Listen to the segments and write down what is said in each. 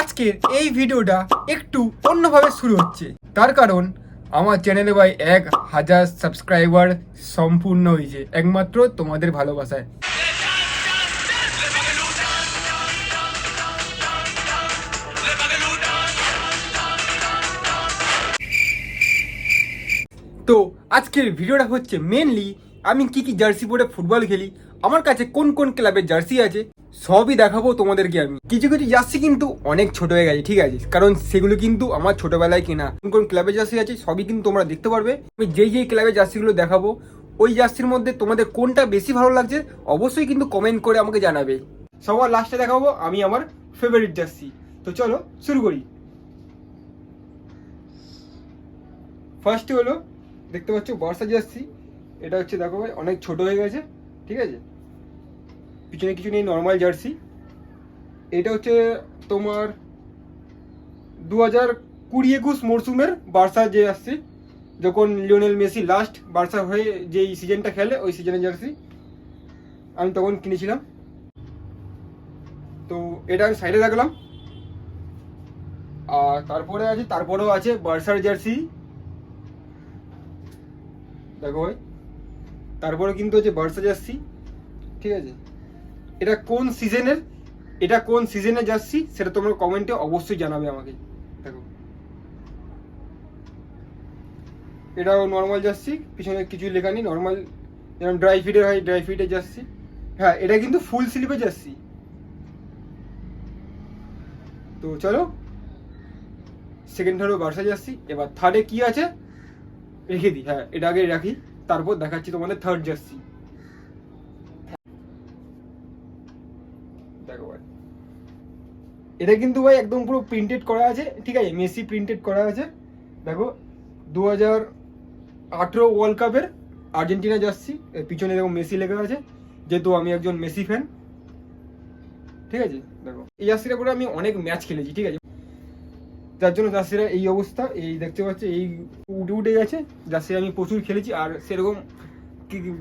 আজকের এই ভিডিওটা একটু অন্যভাবে শুরু হচ্ছে। তার কারণ, আমার চ্যানেলে ভাই এক হাজার সাবস্ক্রাইবার সম্পূর্ণ হয়েছে, একমাত্র তোমাদের ভালোবাসায়। তো আজকের ভিডিওটা হচ্ছে মেনলি আমি কি কি জার্সি পরে ফুটবল খেলি, আমার কাছে কোন কোন ক্লাবের জার্সি আছে সবই দেখাবো তোমাদেরকে আমি। কিছু কিছু জার্সি কিন্তু অনেক ছোট হয়ে গেছে, ঠিক আছে? কারণ সেগুলো কিন্তু আমার ছোটবেলায় কেনা। কোন কোন ক্লাবের জার্সি আছে সবই কিন্তু তোমরা দেখতে পারবে। আমি যেই যেই ক্লাবের জার্সিগুলো দেখাবো, ওই জার্সির মধ্যে তোমাদের কোনটা বেশি ভালো লাগছে, অবশ্যই কিন্তু কমেন্ট করে আমাকে জানাবে। সবার লাস্টে দেখাবো, আমি আমার ফেভারিট জার্সি তো চলো, শুরু করি। ফার্স্টে হলো, দেখতে পাচ্ছ বর্ষা জার্সি এটা হচ্ছে, দেখো ভাই, অনেক ছোট হয়ে গেছে, ঠিক আছে? পিছনে কিছু নেই নর্মাল জার্সি এটা হচ্ছে তোমার দু হাজার কুড়ি একুশ মরশুমের বার্সা যে আসছে, যখন লিওনেল মেসি লাস্ট বার্সা হয়ে যেই সিজনটা খেলে, ওই সিজনের জার্সি আমি তখন কিনেছিলাম। তো এটা আমি সাইডে রাখলাম। আর তারপরে আছে, তারপরেও আছে বার্সার জার্সি দেখো ভাই, তারপরে কিন্তু হচ্ছে বার্সা জার্সি ঠিক আছে? এটা কোন সিজনের? এটা কোন সিজনে যাচ্ছি? সেটা তোমরা কমেন্টে অবশ্যই জানাবে আমাকে। দেখো। এটাও নর্মাল যাচ্ছি, পিছনে কিছু লেখা নেই নর্মাল যেমন ড্রাই ফিটের হয় ড্রাই ফিটে যাচ্ছি। হ্যাঁ এটা কিন্তু ফুল স্লিপে যাচ্ছি। তো চলো। সেকেন্ড থার্ডও বার্সা যাচ্ছি। এবার থার্ডে কি আছে? রেখে দিই। হ্যাঁ এটা আগে রাখি। তারপর দেখাচ্ছি তোমাদের থার্ড জার্সি ভাই এটা কিন্তু ভাই একদম পুরো প্রিন্টেড করা আছে, ঠিক আছে? মেসি প্রিন্টেড করা আছে। দেখো দু হাজার আঠেরো ওয়ার্ল্ড কাপের আর্জেন্টিনা জার্সি পিছনে দেখো মেসি লেখা আছে, যেহেতু আমি একজন মেসি ফ্যান ঠিক আছে? দেখো, এই জার্সিটা করে আমি অনেক ম্যাচ খেলেছি, ঠিক আছে? যার জন্য জার্সিরা এই অবস্থা, এই দেখতে পাচ্ছ, এই উঠে উঠে গেছে। জার্সি আমি প্রচুর খেলেছি, আর সেরকম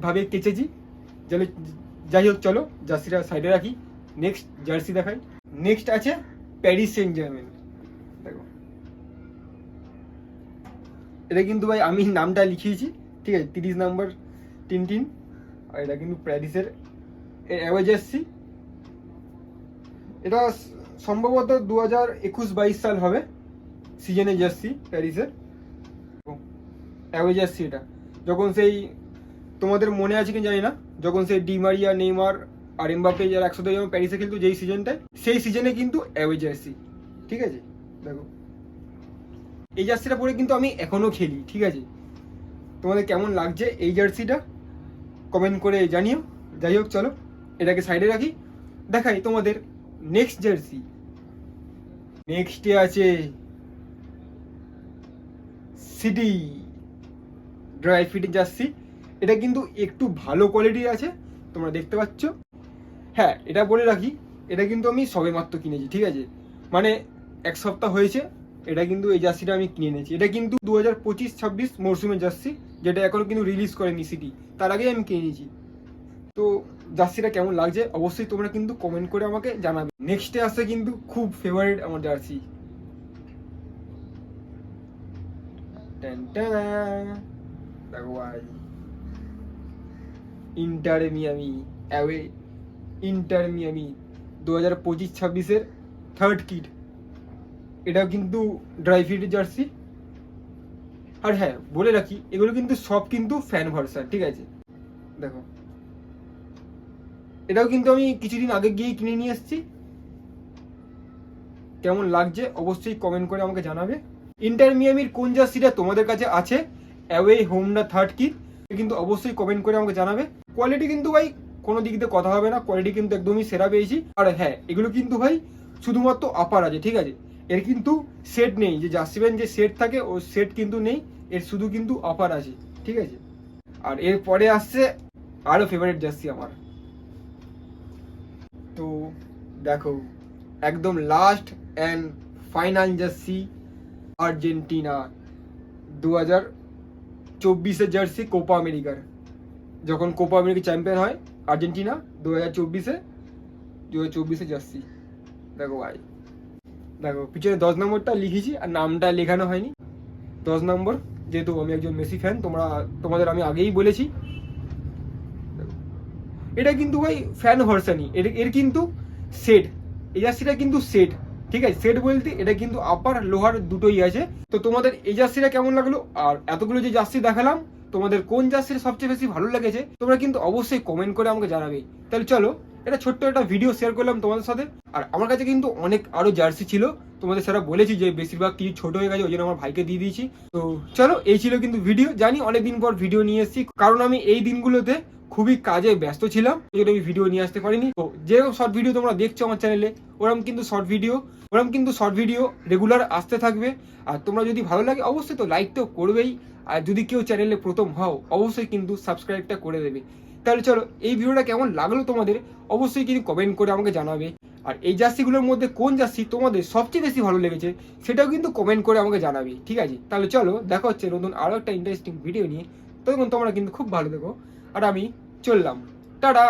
ভাবে কেচেছি। যাই হোক চলো, জার্সিটা সাইডে রাখি। নেক্সট জার্সি দেখাই। নেক্সট আছে প্যারিস সেন্ট জার্মেন দেখো। এটা কিন্তু ভাই আমি নামটা লিখিয়েছি, ঠিক আছে? তিরিশ নাম্বার তিন তিন আর এটা কিন্তু প্যারিসের অ্যাওয়ে জার্সি এটা সম্ভবত দু হাজার একুশ বাইশ সাল হবে সিজনে জার্সি প্যারিসের। অ্যাওয়ে জার্সি এটা। যখন সেই, তোমাদের মনে আছে কি জানি না, যখন সেই ডিমারিয়া নেইমার আর এমবাপে যারা একসাথে যখন প্যারিসে খেলতো যেই সিজনটায়, সেই সিজনে কিন্তু অ্যাওয়ে জার্সি, ঠিক আছে? দেখো। এই জার্সিটা পরে কিন্তু আমি এখনও খেলি, ঠিক আছে? তোমাদের কেমন লাগছে এই জার্সিটা? কমেন্ট করে জানিও। যাই হোক, চলো, এটাকে সাইডে রাখি। দেখাই তোমাদের নেক্সট জার্সি। নেক্সটে আছে সিটি ড্রাই ফিট জার্সি। এটা কিন্তু একটু ভালো কোয়ালিটির আছে, তোমরা দেখতে পাচ্ছ। হ্যাঁ এটা বলে রাখি, এটা কিন্তু আমি সবে মাত্র কিনেছি, ঠিক আছে? মানে এক সপ্তাহ হয়েছে, এটা কিন্তু এই জার্সিটা আমি কিনে নিয়েছি এটা কিন্তু দু হাজার পঁচিশ, ছাব্বিশ মরশুমের জার্সি, যেটা এখনও কিন্তু রিলিজ করেনি সিটি তার আগেই আমি কিনে নিয়েছি তো জার্সিটা কেমন লাগছে, অবশ্যই তোমরা কিন্তু কমেন্ট করে আমাকে জানাবে। নেক্সটে আসছে কিন্তু খুব ফেভারিট আমার jersey. Inter Miami away Inter Miami দু হাজার পঁচিশ, ছাব্বিশের থার্ড কিট এটাও কিন্তু ড্রাই ফিটের জার্সি আর হ্যাঁ বলে রাখি, এগুলো কিন্তু সব কিন্তু ফ্যান ভার্সান ঠিক আছে? দেখো। এটাও কিন্তু আমি কিছুদিন আগে গিয়েই কিনে নিয়ে এসেছি। কেমন লাগছে অবশ্যই কমেন্ট করে আমাকে জানাবে। ইন্টার মিয়ামির কোন জার্সিটা তোমাদের কাছে আছে? অ্যাওয়ে হোম না থার্ড কিট কিন্তু অবশ্যই কমেন্ট করে আমাকে জানাবে। কোয়ালিটি কিন্তু ভাই কোনো দিক দিয়ে কথা হবে না কোয়ালিটি কিন্তু একদমই সেরা পেয়েছি। আর হ্যাঁ এগুলো কিন্তু ভাই শুধুমাত্র আপার আছে, ঠিক আছে? এর কিন্তু সেট নেই, যে জার্সি প্যান্ট যে সেট থাকে, ও সেট কিন্তু নেই, এর শুধু কিন্তু অফার আছে, ঠিক আছে? আর এরপরে আসছে আরও ফেভারিট জার্সি আমার। তো দেখো, একদম last and final jersey Argentina দু হাজার চব্বিশের জার্সি কোপা আমেরিকার যখন কোপা আমেরিকা চ্যাম্পিয়ন হয় আর্জেন্টিনা দু হাজার চব্বিশে দু হাজার চব্বিশে জার্সি। দেখো ভাই। দেখো, পিছনে দশ নম্বরটা লিখেছি আর নামটা লেখানো হয়নি। দশ নম্বর, যেহেতু আমি একজন মেসি ফ্যান তোমরা, তোমাদের আমি আগেই বলেছি। এটা কিন্তু ভাই ফ্যান ভার্সানই এর এর কিন্তু সেট এই জার্সিটা কিন্তু সেট ঠিক আছে? সেট বলতে এটা কিন্তু আপার লোহার দুটোই আছে। তো তোমাদের এই জার্সিটা কেমন লাগল? আর এতগুলো যে জার্সি দেখালাম তোমাদের কোন জার্সির সবচেয়ে বেশি ভালো লেগেছে, তোমরা কিন্তু অবশ্যই কমেন্ট করে আমাকে জানাবে। তাহলে চলো এটা ছোট্ট একটা ভিডিও শেয়ার করলাম তোমাদের সাথে। আর আমার কাছে কিন্তু অনেক আরও জার্সি ছিল, তোমাদের সেটা বলেছি যে বেশিরভাগ কিছু ছোট হয়ে গেছে, ওই জন্য আমার ভাইকে দিয়ে দিয়েছি। তো চলো, এই ছিল কিন্তু ভিডিও জানি অনেকদিন পর ভিডিও নিয়ে এসেছি, কারণ আমি এই দিনগুলোতে খুবই কাজে ব্যস্ত ছিলাম ওই জন্য আমি ভিডিও নিয়ে আসতে পারিনি। তো যেরকম শর্ট ভিডিও তোমরা দেখছ আমার চ্যানেলে ওরকম কিন্তু শর্ট ভিডিও ওরকম কিন্তু শর্ট ভিডিও রেগুলার আসতে থাকবে। আর তোমরা যদি ভালো লাগে, অবশ্যই তো লাইক তো করবেই। আর যদি কেউ চ্যানেলে প্রথম হও, অবশ্যই কিন্তু সাবস্ক্রাইবটা করে দেবে। তাহলে চলো, এই ভিডিওটা কেমন লাগল তোমাদের, অবশ্যই কিন্তু কমেন্ট করে আমাকে জানাবে। আর এই জার্সিগুলোর মধ্যে কোন জার্সি তোমাদের সবচেয়ে বেশি ভালো লেগেছে, সেটাও কিন্তু কমেন্ট করে আমাকে জানাবে, ঠিক আছে? তাহলে চলো, দেখা হচ্ছে নতুন আরও একটা ইন্টারেস্টিং ভিডিও নিয়ে। তখন তোমরা কিন্তু খুব ভালো দেখো আর আমি চললাম। টাটা!